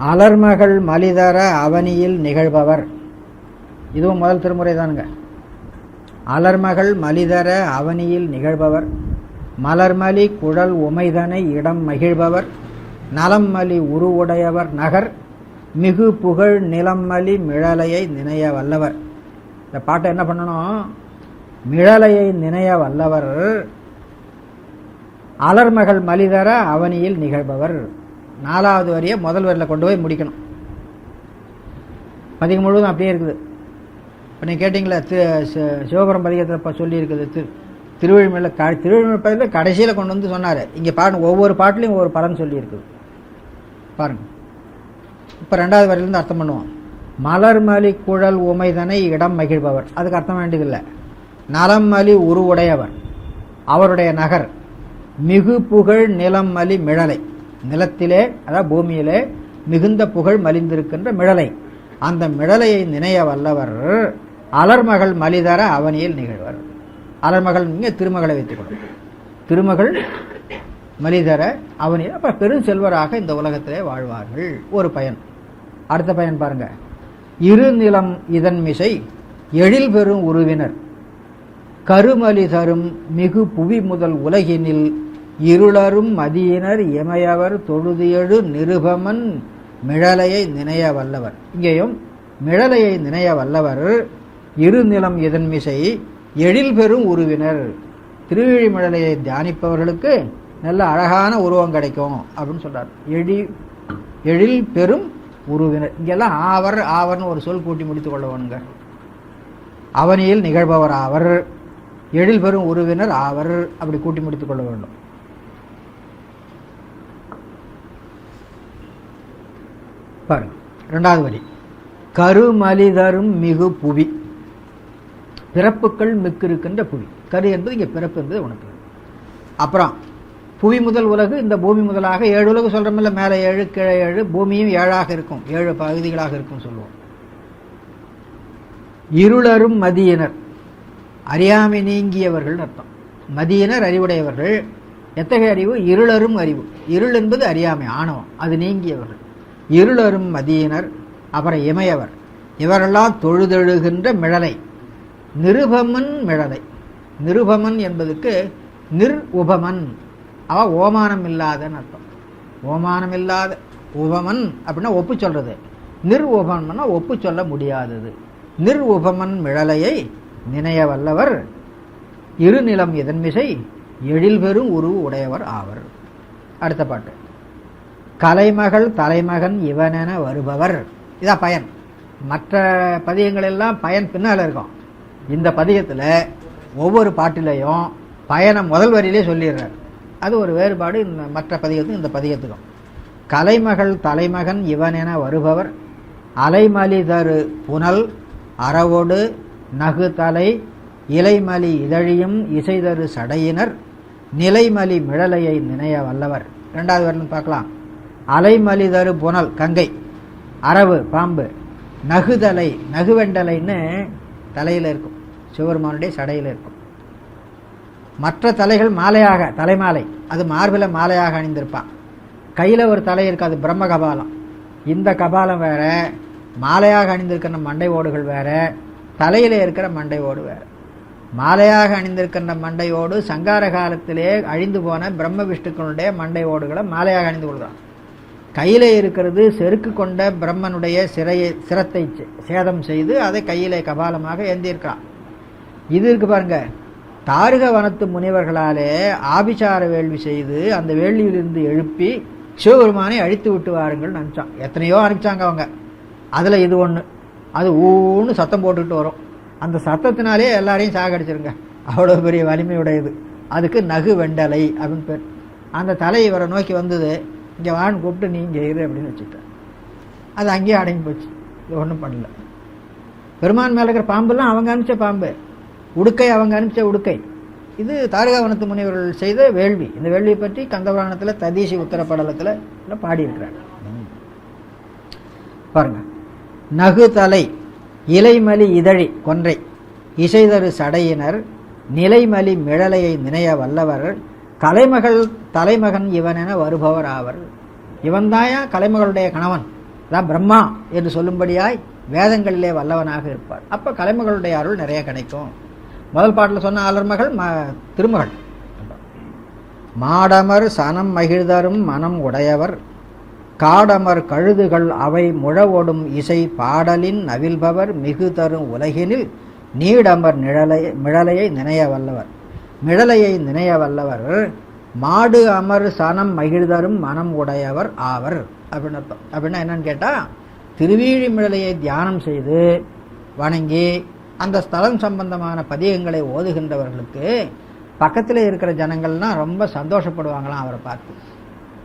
அலர்மகள் மலிதர அவனியில் நிகழ்பவர். இதுவும் முதல் திருமுறை தானுங்க அலர்மகள் மலிதர அவனியில் நிகழ்பவர். மலர்மலி குழல் உமைதனை இடம் மகிழ்பவர். நலம்மலி உருவுடையவர் நகர். மிகு புகழ் நிலம்மலி மிழலையை நினைய வல்லவர். இந்த பாட்டை என்ன பண்ணணும்? மிழலையை நினைய வல்லவர். அலர்மகள் மலிதர அவனியில் நிகழ்பவர். நாலாவது வரியை முதல் வரியில் கொண்டு போய் முடிக்கணும். பதிகம் முழுவதும் அப்படியே இருக்குது. இப்போ நீங்கள் கேட்டிங்களா திரு சி- சிவபுரம் பதிகத்தில் இப்போ சொல்லியிருக்குது திரு திருவள்ளுமையில் க திருவள்ளுவர் பதிவில் கடைசியில் கொண்டு வந்து சொன்னார். இங்கே பாருங்க ஒவ்வொரு பாட்டிலையும் ஒவ்வொரு பலன் சொல்லியிருக்குது. பாருங்க. இப்போ ரெண்டாவது வரியிலேருந்து அர்த்தம் பண்ணுவோம். மலர்மலி குழல் உமைதனை இடம் மகிழ்பவர். அதுக்கு அர்த்தம் வேண்டியதில்லை. நலம்மலி உருவுடையவர். அவருடைய நகர். மிகு புகழ் நிலம் மலி மிழலை. நிலத்திலே அதாவது பூமியிலே மிகுந்த புகழ் மலிந்திருக்கின்ற மிழலை அந்த மிழலையை நினைய வல்லவர் அலர்மகள் மலிதர அவனியில் நிகழ்வர். அலர்மகள் இங்கே திருமகளை வைத்துக்கொள்ளும். திருமகள் மலிதர அவனில் அப்போ பெரும் செல்வராக இந்த உலகத்திலே வாழ்வார்கள். ஒரு பயன். அடுத்த பயன் பாருங்க. இரு நிலம் இதன் மிசை எழில் பெறும் உருவினர். கருமலி தரும் மிகு புவி முதல் உலகினில் இருளரும் மதியினர் இமையவர் தொழுதியழு நிருபமன் மிழலையை நினைய வல்லவர். இங்கேயும் மிழலையை நினைய வல்லவர் இருநிலம் இதன்மிசை எழில் பெறும் உருவினர். திருவிழிமிழலையை தியானிப்பவர்களுக்கு நல்ல அழகான உருவம் கிடைக்கும் அப்படின்னு சொல்றார். எழி எழில் பெரும் உருவினர். இங்கெல்லாம் ஆவர் ஆவர்னு ஒரு சொல் கூட்டி முடித்துக் கொள்ளவனுங்க. அவனியில் நிகழ்பவர் ஆவர் எழில் பெறும் உருவினர் ஆவர் அப்படி கூட்டி முடித்துக் கொள்ள வேண்டும். பாருங்க. ரெண்டாவது வரி. கருமலிதரும் மிகு புவி. பிறப்புக்கள் மிக்கு இருக்கின்ற புவி. கரு என்பது இங்கே பிறப்பு என்பது உனக்கு அப்புறம் புவி முதல் உலகு இந்த பூமி முதலாக ஏழு உலகு சொல்கிறமில்ல மேலே ஏழு கீழே ஏழு பூமியும் ஏழாக இருக்கும். ஏழு பகுதிகளாக இருக்கும் சொல்லுவோம். இருளரும் மதியினர். அறியாமை நீங்கியவர்கள் அர்த்தம். மதியினர் அறிவுடையவர்கள். எத்தகைய அறிவு? இருளரும் அறிவு. இருள் என்பது அறியாமை ஆணவம். அது நீங்கியவர்கள். இருளரும் மதியினர் அப்புறம் இமையவர். இவரெல்லாம் தொழுதெழுகின்ற மிழலை. நிருபமன் மிழலை. நிருபமன் என்பதுக்கு நிர் உபமன். அவ ஓமானம் இல்லாதன்னு அர்த்தம். ஓமானம் இல்லாத உபமன் அப்படின்னா ஒப்பு சொல்றது. நிர் உபமன்னா ஒப்பு சொல்ல முடியாதது. நிர் உபமன் மிழலையை நினைய வல்லவர். இருநிலம் இதன்மிசை எழில் பெறும் உருவு உடையவர் ஆவர். அடுத்த பாட்டு. கலைமகள் தலைமகன் இவனென வருபவர். இதான் பயன். மற்ற பதியங்கள் எல்லாம் பயன் பின்னால் இருக்கும். இந்த பதியத்தில் ஒவ்வொரு பாட்டிலையும் பயனை முதல் வரியிலே சொல்லிடுறார். அது ஒரு வேறுபாடு இந்த மற்ற பதியத்துக்கும் இந்த பதியத்துக்கும் கலைமகள் தலைமகன் இவனென வருபவர். அலைமலி தரு புனல் அறவோடு நகுதலை இலைமலி இதழியும் இசைதரு சடையினர் நிலைமலி மிழலையை நினைய வல்லவர். ரெண்டாவது வரலும் பார்க்கலாம். அலைமலிதரு புனல் கங்கை. அரவு பாம்பு. நகுதலை நகுவெண்டலைன்னு தலையில் இருக்கும். சிவருமானுடைய சடையில் இருக்கும். மற்ற தலைகள் மாலையாக தலைமாலை. அது மார்பில் மாலையாக அணிந்திருப்பான். கையில் ஒரு தலை இருக்காது பிரம்ம கபாலம். இந்த கபாலம் வேற மாலையாக அணிந்திருக்கிற மண்டை ஓடுகள் வேற தலையில் இருக்கிற மண்டை ஓடு வேற. மாலையாக அணிந்திருக்கின்ற மண்டையோடு சங்கார காலத்திலே அழிந்து போன பிரம்ம விஷ்ணுக்களுடைய மண்டை ஓடுகளை மாலையாக அணிந்து கொள்கிறான். கையில் இருக்கிறது செருக்கு கொண்ட பிரம்மனுடைய சிறையை சிரத்தை சேதம் செய்து அதை கையில் கபாலமாக ஏந்தியிருக்கிறான் இது இருக்கு பாருங்க. தாருக வனத்து முனிவர்களாலே ஆபிசார வேள்வி செய்து அந்த வேள்வியிலிருந்து எழுப்பி சிவபெருமானை அழித்து விட்டு வாருங்கள் நினச்சான் எத்தனையோ அனுப்பிச்சாங்க அவங்க. அதில் இது ஒன்று அது ஊன்னு சத்தம் போட்டுக்கிட்டு வரும். அந்த சத்தத்தினாலே எல்லாரையும் சாகடிச்சிருங்க. அவ்வளோ பெரிய வலிமையுடையது. அதுக்கு நகு வெண்டலை அப்படின்னு பேர். அந்த தலை இவரை நோக்கி வந்தது இங்கே வான்னு கூப்பிட்டு நீ இங்கே இரு அப்படின்னு வச்சுட்டேன் அது அங்கேயே அடங்கி போச்சு. இது ஒன்றும் பண்ணல. பெருமான் மேலே இருக்கிற பாம்புலாம் அவங்க அனுப்பிச்ச பாம்பு. உடுக்கை அவங்க அனுப்பிச்ச உடுக்கை. இது தாரகாவனத்து முனிவர்கள் செய்த வேள்வி. இந்த வேள்வி பற்றி கந்தபுராணத்தில் ததீசி உத்தரப்படலத்தில் எல்லாம் பாருங்க. நகு தலை இலைமலி இதழி கொன்றை. இசைதரு சடையினர் நிலைமலி மிழலையை நினைய வல்லவர் கலைமகள் தலைமகன் இவன் என வருபவர் ஆவர். இவன்தாயா கலைமகளுடைய கணவன். அதான் பிரம்மா என்று சொல்லும்படியாய் வேதங்களிலே வல்லவனாக இருப்பார். அப்போ கலைமகளுடைய அருள் நிறைய கிடைக்கும். முதல் பாட்டில் சொன்ன ஆலர்மகள் ம திருமகள். மாடமர் சனம் மகிழ்தரும் மனம் உடையவர். காடமர் கழுதுகள் அவை முழவோடும் இசை பாடலின் நவில்பவர். மிகு தரும் உலகினில் நீடமர் நிழலை மிழலையை நினைய வல்லவர். மிழலையை நினைய வல்லவர் மாடு அமர் சனம் மகிழ்தரும் மனம் உடையவர் ஆவர். அப்படின்னு அர்த்தம் அப்படின்னா என்னன்னு கேட்டால் திருவீழிமிழலையை தியானம் செய்து வணங்கி அந்த ஸ்தலம் சம்பந்தமான பதிகங்களை ஓதுகின்றவர்களுக்கு பக்கத்தில் இருக்கிற ஜனங்கள்லாம் ரொம்ப சந்தோஷப்படுவாங்களாம் அவரை பார்த்து.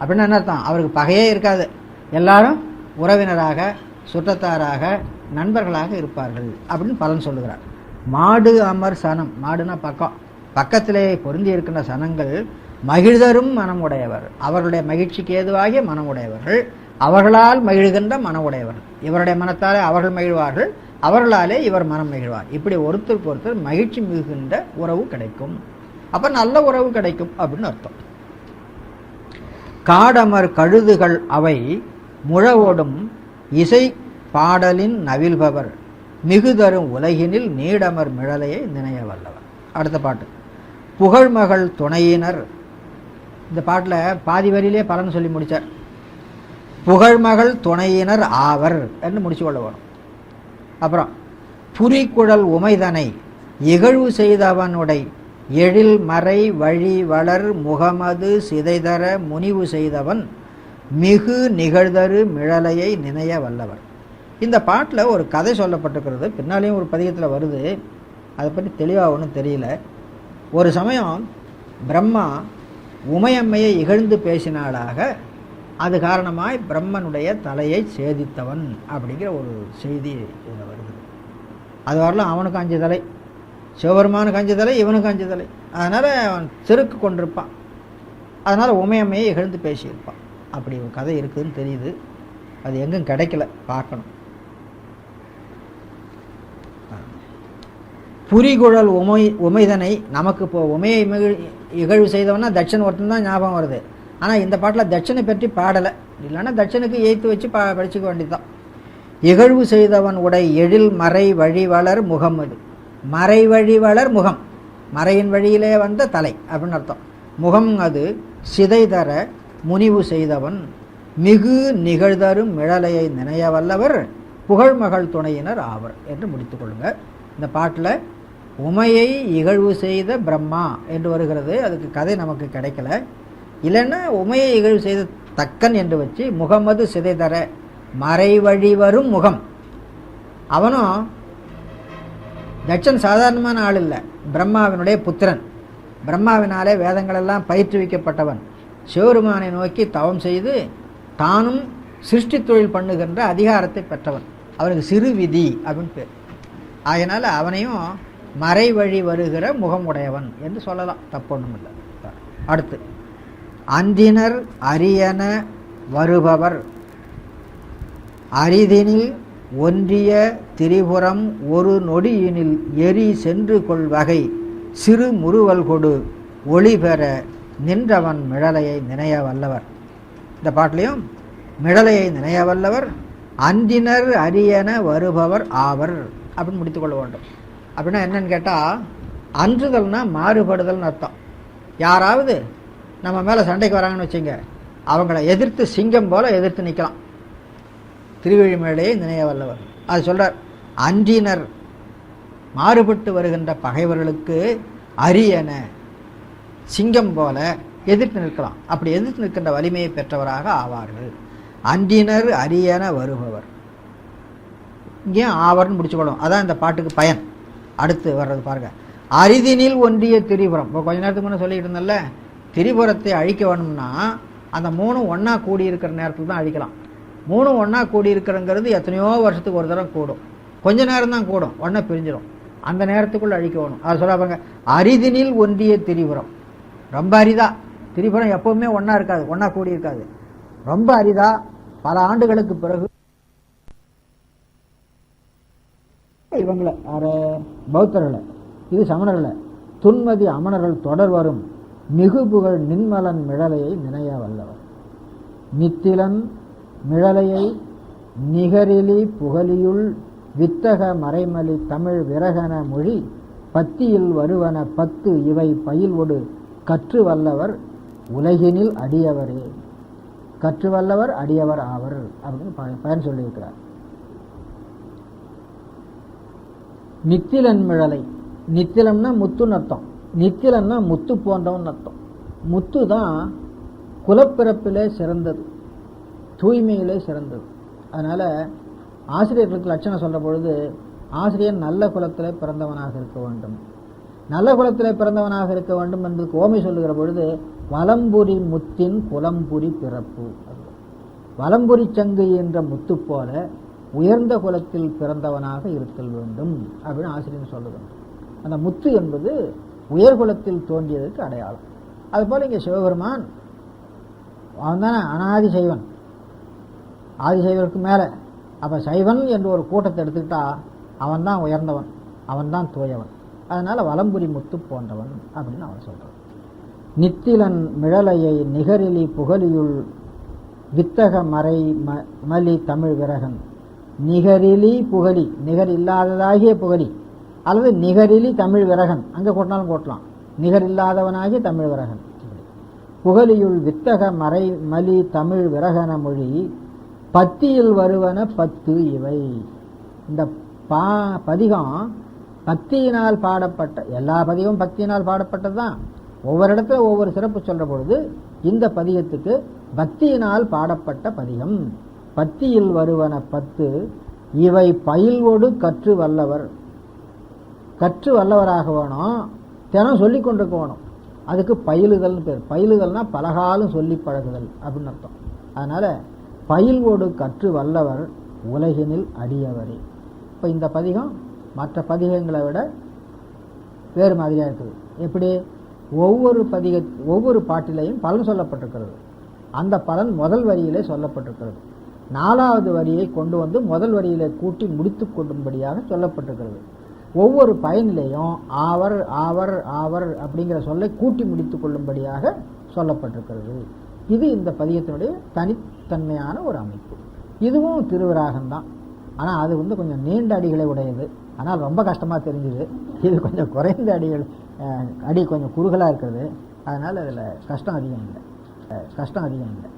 அப்படின்னா என்ன அர்த்தம் அவருக்கு பகையே இருக்காது. எல்லாரும் உறவினராக சுற்றத்தாராக நண்பர்களாக இருப்பார்கள் அப்படின்னு பலன் சொல்லுகிறார். மாடு அமர் சனம் மாடுனா பக்கம். பக்கத்திலே பொருந்தி இருக்கின்ற சனங்கள் மகிழ்தரும் மனம் உடையவர் அவர்களுடைய மகிழ்ச்சிக்கு ஏதுவாகிய மனம் உடையவர்கள் அவர்களால் மகிழ்கின்ற மனமுடையவர்கள் இவருடைய மனத்தாலே அவர்கள் மகிழ்வார்கள். அவர்களாலே இவர் மனம் மகிழ்வார். இப்படி ஒருத்தருக்கு ஒருத்தர் மகிழ்ச்சி மிகுகின்ற உறவு கிடைக்கும். அப்ப நல்ல உறவு கிடைக்கும் அப்படின்னு அர்த்தம். காடமர் கழுதுகள் அவை முழவோடும் இசை பாடலின் நவில்பவர். மிகுதரும் உலகினில் நீடமர் மிழலையை நினைய வல்லவர். அடுத்த பாட்டு. புகழ்மகள் துணையினர். இந்த பாட்டில் பாதி வரியிலே பலன் சொல்லி முடித்தார் புகழ்மகள் துணையினர் ஆவர் என்று முடிச்சு கொள்ள வரும் அப்புறம் புரிக்குழல் உமைதனை இகழ்வு செய்தவனுடை எழில் மறை வழி வளர் முகமது சிதைதர முனிவு செய்தவன் மிகு நிகழ்தரு மிழலையை நினைய வல்லவர். இந்த பாட்டில் ஒரு கதை சொல்லப்பட்டிருக்கிறது. பின்னாலேயும் ஒரு பதிகத்தில் வருது. அதை பற்றி தெளிவாக ஒன்றும் தெரியல. ஒரு சமயம் பிரம்மா உமையம்மையை இகழ்ந்து பேசினாளாக அது காரணமாய் பிரம்மனுடைய தலையை சேதித்தவன் அப்படிங்கிற ஒரு செய்தி இதில் வருது. அது வரலாம் அவனுக்கு அஞ்சு தலை சிவபெருமானுக்கு அஞ்சு தலை இவனுக்கு அஞ்சு தலை. அதனால் அவன் செருக்கு கொண்டிருப்பான். அதனால் உமையம்மையை இகழ்ந்து பேசியிருப்பான். அப்படி ஒரு கதை இருக்குதுன்னு தெரியுது. அது எங்கும் கிடைக்கல பார்க்கணும். புரிகுழல் உமை உமைதனை நமக்கு இப்போ உமையை மிகு இகழ்வு செய்தவனா தட்சன் ஒருத்தன் தான் ஞாபகம் வருது. ஆனால் இந்த பாட்டில் தட்சனை பற்றி பாடலை. இல்லைன்னா தட்சனுக்கு ஏய்த்து வச்சு பா படிச்சுக்க வேண்டியதுதான். இகழ்வு செய்தவன் உடை எழில் மறை வழி வளர் முகமது மறை வழி வளர் முகம். மறையின் வழியிலே வந்த தலை அப்படின்னு அர்த்தம். முகம் அது சிதை தர முனிவு செய்தவன் மிகு நிகழ்தரும் மிழலையை நினைய வல்லவர் புகழ்மகள் துணையினர் ஆவர் என்று முடித்துக்கொள்ளுங்கள் இந்த பாட்டில் உமையை இகழ்வு செய்த பிரம்மா என்று வருகிறது. அதுக்கு கதை நமக்கு கிடைக்கல. இல்லைன்னா உமையை இகழ்வு செய்த தக்கன் என்று வச்சு முகமது சிதைதர மறை வழி வரும் முகம். அவனும் தட்சன் சாதாரணமான ஆள் இல்லை பிரம்மாவினுடைய புத்திரன். பிரம்மாவினாலே வேதங்களெல்லாம் பயிற்றுவிக்கப்பட்டவன். சிவருமானை நோக்கி தவம் செய்து தானும் சிருஷ்டி தொழில் பண்ணுகின்ற அதிகாரத்தை பெற்றவன். அவனுக்கு சிறு விதி அப்படின்னு பேர். அதனால் அவனையும் மறை வழி வருகிற முகமுடையவன் என்று சொல்லலாம். தப்பொன்றும் இல்லை அடுத்து அந்தினர் அரியன வருபவர். அரிதினில் ஒன்றிய திரிபுரம் ஒரு நொடியினில் எரி சென்று கொள்வகை சிறு முறுவல் கொடு ஒளி பெற நின்றவன் மிழலையை நினைய வல்லவர். இந்த பாட்டிலையும் மிழலையை நினைய வல்லவர் அந்தினர் அரியன வருபவர் ஆவர். அப்படின்னு முடித்துக்கொள்ள வேண்டும். அப்படின்னா என்னன்னு கேட்டால் அன்றுதல்னால் மாறுபடுதல்னு அர்த்தம். யாராவது நம்ம மேலே சண்டைக்கு வராங்கன்னு வச்சுங்க அவங்கள எதிர்த்து சிங்கம் போல் எதிர்த்து நிற்கலாம் திருவிழிமேடையை நினைய வல்லவர் அது சொல்கிறார் அன்றினர் மாறுபட்டு வருகின்ற பகைவர்களுக்கு அரியன சிங்கம் போல எதிர்த்து நிற்கலாம். அப்படி எதிர்த்து நிற்கின்ற வலிமையை பெற்றவராக ஆவார்கள். அன்றினர் அரியன வருபவர். இங்கேயும் ஆவர்னு முடிச்சுக்கணும் அதான் இந்த பாட்டுக்கு பயன். அடுத்து வர்றது பாருங்க. அரிதினில் ஒன்றிய திரிபுரம். இப்போ கொஞ்ச நேரத்துக்கு முன்னே சொல்லிட்டு இருந்தேன்ல திரிபுரத்தை அழிக்க வேணும்னா அந்த மூணும் ஒன்றா கூடி இருக்கிற நேரத்தில் தான் அழிக்கலாம். மூணும் ஒன்றா கூடி இருக்கிறங்கிறது எத்தனையோ வருஷத்துக்கு ஒரு தடவை கூடும். கொஞ்ச நேரம் தான் கூடும். ஒன்றா பிரிஞ்சிடும். அந்த நேரத்துக்குள்ளே அழிக்க வேணும். அதை சொல்ல அரிதினில் ஒன்றிய திரிபுரம். ரொம்ப அரிதா. திரிபுரம் எப்பவுமே ஒன்றா இருக்காது. ஒன்றா கூடி இருக்காது ரொம்ப அரிதா. பல ஆண்டுகளுக்கு பிறகு இவங்களை யார பௌத்தர்களை இது சமணர்களை துன்மதி அமணர்கள் தொடர் வரும் மிகுபுகழ் நின்மலன் மிழலையை நினைய வல்லவர். நித்திலன் மிழலையை நிகரிலி புகழியுள் வித்தக மறைமலி தமிழ் விரகன மொழி பத்தியில் வருவன பத்து இவை பயில்வொடு கற்று வல்லவர் உலகினில் அடியவரே. கற்று வல்லவர் அடியவர் ஆவர் அப்படின்னு பயன் சொல்லியிருக்கிறார். நித்திலன் மிழலை. நித்திலம்னா முத்துன்னு அர்த்தம். நித்திலன்னா முத்து போன்றவன் அர்த்தம். முத்து தான் குலப்பிறப்பிலே சிறந்தது. தூய்மையிலே சிறந்தது. அதனால் ஆசிரியர்களுக்கு லட்சணம் சொல்கிற பொழுது ஆசிரியர் நல்ல குலத்தில் பிறந்தவனாக இருக்க வேண்டும். நல்ல குலத்தில் பிறந்தவனாக இருக்க வேண்டும் என்று ஓமை சொல்லுகிற பொழுது வலம்புரி முத்தின் குலம்புரி பிறப்பு. வலம்புரி சங்கு என்ற முத்து போல உயர்ந்த குலத்தில் பிறந்தவனாக இருத்தல் வேண்டும் அப்படின்னு ஆசிரியர் சொல்லுவேன் அந்த முத்து என்பது உயர்குலத்தில் தோன்றியதற்கு அடையாளம். அதுபோல் இங்கே சிவபெருமான் அவன் தானே அனாதி சைவன். ஆதிசைவருக்கு மேலே. அப்போ சைவன் என்று ஒரு கூட்டத்தை எடுத்துக்கிட்டா அவன் தான் உயர்ந்தவன் அவன் தான் தூயவன். அதனால் வலம்புரி முத்து போன்றவன் அப்படின்னு அவன் சொல்கிறான் நித்திலன் மிழலையை நிகரிலி புகழியுள் வித்தக மறை ம மலி தமிழ் விரகன். நிகரிலி புகழி நிகர் இல்லாததாகிய புகழி. அல்லது நிகரிலி தமிழ் விரகன் அங்கே கொட்டினாலும் போட்டலாம் நிகர் இல்லாதவனாகிய தமிழ் விரகன். புகழியுள் வித்தக மறை மலி தமிழ் விரகன மொழி பத்தியில் வருவன பத்து இவை. இந்த பா பதிகம் பக்தியினால் பாடப்பட்ட எல்லா பதிகமும் பக்தியினால் பாடப்பட்டது தான் ஒவ்வொரு இடத்துல ஒவ்வொரு சிறப்பு சொல்கிற பொழுது இந்த பதிகத்துக்கு பக்தியினால் பாடப்பட்ட பதிகம். பத்தியில் வருவன பத்து இவை பயில்வோடு கற்று வல்லவர். கற்று வல்லவராக வேணும் தினம் சொல்லி கொண்டிருக்க வேணும். அதுக்கு பயிலுதல்னு பேர். பயிலுதல்னால் பலகாலம் சொல்லி பழகுதல் அப்படின்னு அர்த்தம். அதனால் பயில்வோடு கற்று வல்லவர் உலகினில் அடியவரே. இப்போ இந்த பதிகம் மற்ற பதிகங்களை விட வேறு மாதிரியாக இருக்குது. எப்படி? ஒவ்வொரு பதிக ஒவ்வொரு பாட்டிலையும் பலன் சொல்லப்பட்டிருக்கிறது. அந்த பலன் முதல் வரியிலே சொல்லப்பட்டிருக்கிறது. நாலாவது வரியை கொண்டு வந்து முதல் வரியில் கூட்டி முடித்து கொள்ளும்படியாக சொல்லப்பட்டிருக்கிறது. ஒவ்வொரு பயனிலையும் ஆவர் ஆவர் ஆவர் அப்படிங்கிற சொல்லை கூட்டி முடித்து கொள்ளும்படியாக சொல்லப்பட்டிருக்கிறது. இது இந்த பதியத்தினுடைய தனித்தன்மையான ஒரு அமைப்பு. இதுவும் திருவிராகம்தான். ஆனால் அது வந்து கொஞ்சம் நீண்ட அடிகளை உடையது. ஆனால் ரொம்ப கஷ்டமாக தெரிஞ்சுது. இது கொஞ்சம் குறைந்த அடிகள் அடி கொஞ்சம் குறுகலாக இருக்கிறது. அதனால் அதில் கஷ்டம் அதிகம் இல்லை. கஷ்டம் அதிகம் இல்லை.